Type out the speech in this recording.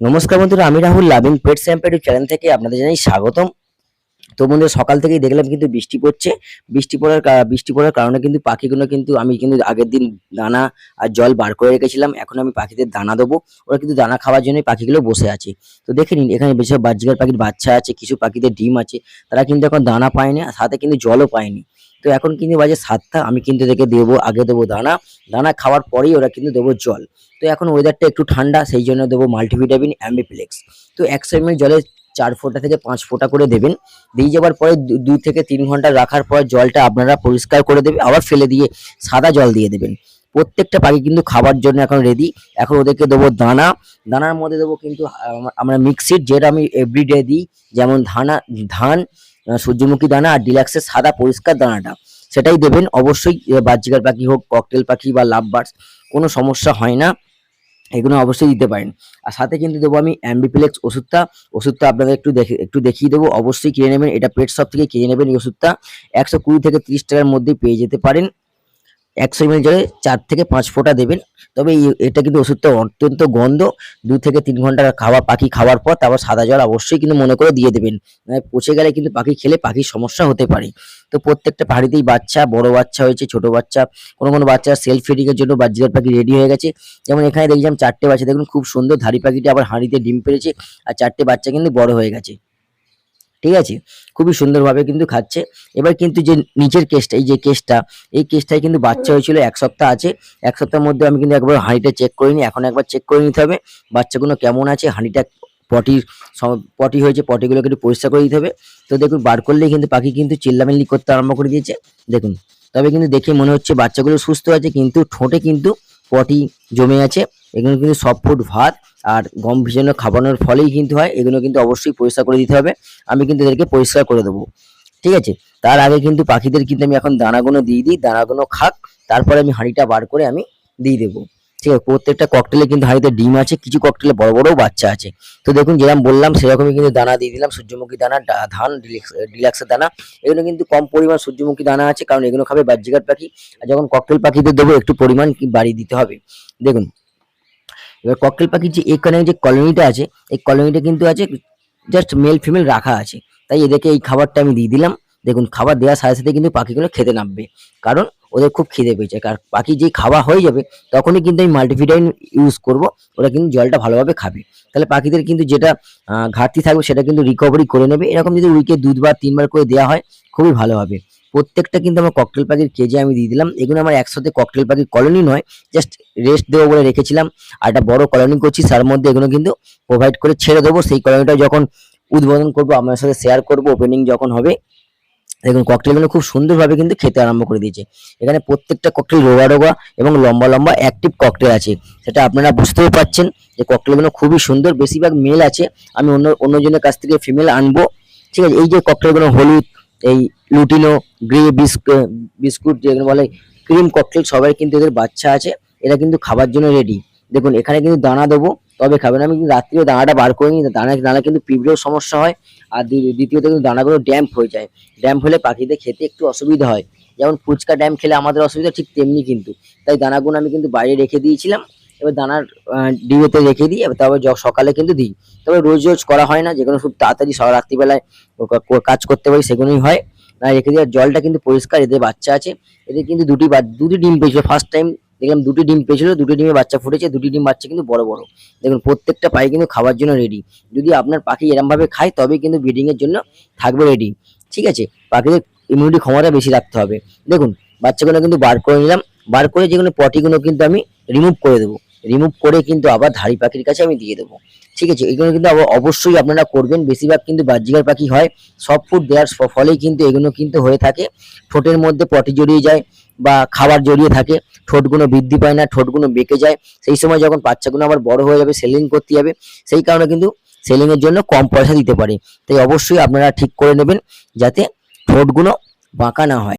নমস্কার বন্ধুরা, আমি রাহুল লাভিং পেট স্যাম্পের চ্যানেল থেকে আপনাদের জানাই স্বাগতম। তো বন্ধুরা, সকাল থেকেই দেখলাম কিন্তু বৃষ্টি পড়ছে। বৃষ্টি পড়ার বৃষ্টি পড়ার কারণে কিন্তু পাখিগুলো কিন্তু আমি কিন্তু আগের দিন দানা আর জল বার করে রেখেছিলাম। এখন আমি পাখিদের দানা দেবো। ওরা কিন্তু দানা খাওয়ার জন্য পাখিগুলো বসে আছে। তো দেখে নিন, এখানে বেশিরভাগ বাজগার পাখির বাচ্চা আছে, কিছু পাখিদের ডিম আছে। তারা কিন্তু এখন দানা পায়নি, আর সাথে কিন্তু জলও পায়নি। তো এখন কিন্তু বাজে সাতটা, আমি কিন্তু এদেরকে দেবো, আগে দেবো দানা। দানা খাওয়ার পরেই ওরা কিন্তু দেবো জল। তো এখন ওয়েদারটা একটু ঠান্ডা, সেই জন্য দেবো মাল্টিভিটামিন অ্যাম্বিপ্লেক্স তো একশো এমএল জলে চার ফোঁটা থেকে পাঁচ ফোঁটা করে দেবেন। দিয়ে যাওয়ার পরে দুই থেকে তিন ঘণ্টা রাখার পর জলটা আপনারা পরিষ্কার করে দেবে, আবার ফেলে দিয়ে সাদা জল দিয়ে দেবেন। প্রত্যেকটা পাখি কিন্তু খাবার জন্য এখন রেডি এখন ওদেরকে দেবো দানা। দানার মধ্যে দেবো কিন্তু আমরা মিক্সিড যেটা আমি এভরিডে দিই, যেমন ধানা, ধান সূর্যমুখী দানা আর ডিলাক্সের সাদা পরিষ্কার দানাটা। সেটাই দেবেন। অবশ্যই বাহ্যিকার পাখি হোক, ককটেল পাখি বা লাভ বার্ডস কোনো সমস্যা হয় না। এগুলো অবশ্যই দিতে পারেন। আর সাথে কিন্তু দেবো আমি অ্যাম্বিপ্লেক্স ওষুধটা। ওষুধটা আপনাদের একটু দেখে, একটু দেখিয়ে দেবো। অবশ্যই কিনে নেবেন। এটা পেট শপ থেকে কিনে নেবেন এই ওষুধটা। একশো কুড়ি থেকে তিরিশ টাকার মধ্যে পেয়ে যেতে পারেন। একশো এমএল জলে চার থেকে পাঁচ ফোঁটা দেবেন। তবে এটা কিন্তু ওষুধটা অত্যন্ত গন্ধ। দু থেকে তিন ঘণ্টা খাওয়া, পাখি খাওয়ার পর তারপর সাদা জল অবশ্যই কিন্তু মনে করে দিয়ে দেবেন। নয় পচে গেলে কিন্তু পাখি খেলে পাখির সমস্যা হতে পারে। তো প্রত্যেকটা পাখিতেই বাচ্চা, বড় বাচ্চা হয়েছে, ছোট বাচ্চা, কোনো কোনো বাচ্চা সেলফ ফিডিংয়ের জন্য বাজিকার পাখি রেডি হয়ে গেছে। যেমন এখানে দেখলাম চারটে বাচ্চা, দেখুন খুব সুন্দর ধাড়ি পাখিটা আবার হাঁড়িতে ডিম পেরেছে, আর চারটে বাচ্চা কিন্তু বড় হয়ে গেছে। ঠিক আছে? খুবই সুন্দরভাবে কিন্তু খাচ্ছে। এবার কিন্তু যে নিচের কেসটা এই যে কেসটা এই কেসটায় কিন্তু বাচ্চা হয়েছিল এক সপ্তাহ আছে। এক সপ্তাহের মধ্যে আমি কিন্তু একবার হাঁড়িটা চেক করিনি এখন একবার চেক করে নিতে হবে। বাচ্চাগুলো কেমন আছে? হাঁড়িটা পটির পটি হয়েছে পটিগুলোকে একটু পরিষ্কার করে দিতে হবে। তো দেখুন বার করলেই কিন্তু পাখি কিন্তু চিল্লামিল্লি করতে আরম্ভ করে দিয়েছে। দেখুন তবে কিন্তু দেখে মনে হচ্ছে বাচ্চাগুলো সুস্থ আছে কিন্তু ঠোঁটে কিন্তু পটি জমে আছে। এগুলো কিন্তু সফট ফুড ভাত। আর গম ভিজানো খাবানোর ফলেই কিন্তু হয়, এগুলো কিন্তু অবশ্যই পরিষ্কার করে দিতে হবে। আমি কিন্তু এদেরকে পরিষ্কার করে দেবো। ঠিক আছে? তার আগে কিন্তু পাখিদের কিন্তু আমি এখন দানাগুলো দিয়ে দিই, দানাগুলো খাক, তারপরে আমি হাঁড়িটা বার করে আমি দিয়ে দেবো। ঠিক আছে? প্রত্যেকটা ককটেলে কিন্তু হাঁড়িতে ডিম আছে, কিছু ককটেলে বড় বড়ও বাচ্চা আছে। তো দেখুন, যেরকম বললাম, সেরকমই কিন্তু দানা দিয়ে দিলাম, সূর্যমুখী দানা ধান ডিলাক্স ডিলাক্সের দানা। এগুলো কিন্তু কম পরিমাণ সূর্যমুখী দানা আছে, কারণ এগুলো খাবে বাহ্যিকার পাখি। আর যখন ককটেল পাখিদের দেবো, একটু পরিমাণ বাড়িয়ে দিতে হবে। দেখুন এবার ককটেল পাখির যে এখানে যে কলোনিটা আছে, এই কলোনিটা কিন্তু আছে জাস্ট মেল ফিমেল রাখা আছে। তাই এদেরকে এই খাবারটা আমি দিয়ে দিলাম। দেখুন, খাবার দেওয়ার সাথে সাথে কিন্তু পাখিগুলো খেতে নামবে। কারণ ওদের খুব খিদে পেয়েছে। কারণ পাখি যেই খাওয়া হয়ে যাবে, তখনই কিন্তু আমি মাল্টিভিটামিন ইউজ করব। ওরা কিন্তু জলটা ভালোভাবে খাবে। তাহলে পাখিদের কিন্তু যেটা ঘাটতি থাকবে, সেটা কিন্তু রিকভারি করে নেবে। এরকম যদি উইকে দুবার তিনবার করে দেওয়া হয়, খুবই ভালো হবে। প্রত্যেকটা কিন্তু আমার ককটেল পাখির কেজি আমি দিয়ে দিলাম, এগুলো আমার একসাথে ককটেল পাখির কলোনি নয় জাস্ট রেস্ট দেবো বলে রেখেছিলাম। আর একটা বড় কলোনি করছি, তার মধ্যে এগুলো কিন্তু প্রোভাইড করে ছেড়ে দেবো। সেই কলোনিটা যখন উদ্বোধন করব আপনার সাথে শেয়ার করব ওপেনিং যখন হবে, দেখুন ককটেলগুলো খুব সুন্দরভাবে কিন্তু খেতে আরম্ভ করে দিয়েছে। এখানে প্রত্যেকটা ককটেল রোগা রোগা এবং লম্বা লম্বা অ্যাক্টিভ ককটেল আছে। সেটা আপনারা বুঝতেও পাচ্ছেন যে ককটেলগুলো খুবই সুন্দর। বেশিরভাগ মেল আছে। আমি অন্য অন্যজনের কাছ থেকে ফিমেল আনব। ঠিক আছে, এই যে ককটেলগুলো হলুদ এই লুটিনো গ্রে বিস্কুট যেগুলো বলে ক্রিম ককটেল সবাই কিন্তু এদের বাচ্চা আছে, এরা কিন্তু খাবার জন্য রেডি দেখুন, এখানে কিন্তু দানা দেবো, তবে খাবেন আমি কিন্তু রাত্রিও দানাটা বার করে নিই, দানা দানা কিন্তু পিঁপড়েও সমস্যা হয়, আর দ্বি- দ্বিতীয়ত কিন্তু দানাগুলো ড্যাম্প হয়ে যায়। ড্যাম্প হলে পাখিদের খেতে একটু অসুবিধা হয়। যেমন ফুচকা ড্যাম্প খেলে আমাদের অসুবিধা ঠিক তেমনি কিন্তু। তাই দানাগুলো আমি কিন্তু বাইরে রেখে দিয়েছিলাম। এবার দানার ডিবেতে রেখে দিই য- সকালে কিন্তু দিই। তবে রোজ রোজ করা হয় না যেগুলো খুব তাড়াতাড়ি রাত্রিবেলায় কাজ করতে পারি সেগুলোই হয়। না রেখে দিয়ে জলটা কিন্তু পরিষ্কার, এদের বাচ্চা আছে। এদের কিন্তু দুটি দুটি ডিম পেয়েছিল। ফার্স্ট টাইম দেখলাম দুটি ডিম পেয়েছিল, দুটি ডিমে বাচ্চা ফুটেছে, দুটি ডিম বাচ্চা কিন্তু বড় বড়। দেখুন, প্রত্যেকটা পাখি কিন্তু খাওয়ার জন্য রেডি যদি আপনার পাখি এরম ভাবে খায় তবে কিন্তু ব্রিডিংয়ের জন্য থাকবে রেডি ঠিক আছে? পাখিদের ইমিউনিটি ক্ষমতা বেশি রাখতে হবে। দেখুন, বাচ্চাগুলো কিন্তু বার করে নিলাম। বার করে যেগুলো পটিগুলো কিন্তু আমি রিমুভ করে দেবো। রিমুভ করে কিন্তু আবার ধাড়ি পাখির কাছে আমি দিয়ে দেবো। ঠিক আছে? এগুলো কিন্তু অবশ্যই আপনারা করবেন। বেশিরভাগ কিন্তু বাহ্যিকার পাখি হয়। সব ফুড দেওয়ার ফলেই কিন্তু এগুলো কিন্তু হয়ে থাকে। ঠোঁটের মধ্যে পটি জড়িয়ে যায় বা খাবার জড়িয়ে থাকে। ঠোঁটগুলো বৃদ্ধি পায় না ঠোঁটগুলো বেঁকে যায়। সেই সময় যখন বাচ্চাগুলো আবার বড় হয়ে যাবে সেলিং করতে যাবে, সেই কারণে কিন্তু সেলিং এর জন্য কম পয়সা দিতে পারে। তাই অবশ্যই আপনারা ঠিক করে নেবেন যাতে ঠোঁটগুলো বাঁকা না হয়।